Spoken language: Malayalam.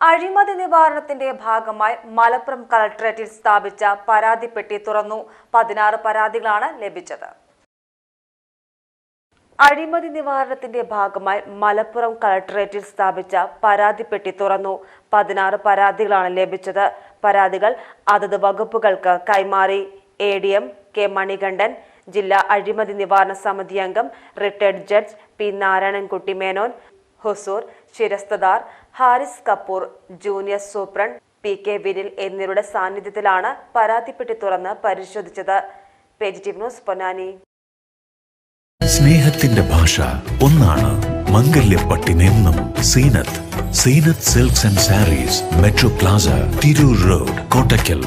അഴിമതി നിവാരണത്തിന്റെ ഭാഗമായി മലപ്പുറം കളക്ടറേറ്റിൽ സ്ഥാപിച്ച പരാതിപ്പെട്ടി തുറന്നു. പതിനാറ് പരാതികളാണ് ലഭിച്ചത്. അഴിമതി നിവാരണത്തിന്റെ ഭാഗമായി മലപ്പുറം കളക്ടറേറ്റിൽ സ്ഥാപിച്ച പരാതിപ്പെട്ടി തുറന്നു. പതിനാറ് പരാതികളാണ് ലഭിച്ചത്. പരാതികൾ അതത് വകുപ്പുകൾക്ക് കൈമാറി. A D M K Manikandan ജില്ലാ അഴിമതി നിവാരണ സമിതി അംഗം retired judge P Narayanankutty Menon ഹുസൂർ ശിരസ്തദാർ Haris Kapoor junior superintendent P K Vinil എന്നിവരുടെ സാന്നിധ്യത്തിലാണ് പരാതിപ്പെട്ടി തുറന്ന് പരിശോധിച്ചത്. ന്യൂസ് പൊന്നാനി. സ്നേഹത്തിന്റെ ഭാഷ ഒന്നാണ് മംഗല്യപ്പട്ടിനെന്നും Zeenath. Zeenath Silks and Sarees Metro Plaza Tirur road Kottakkal.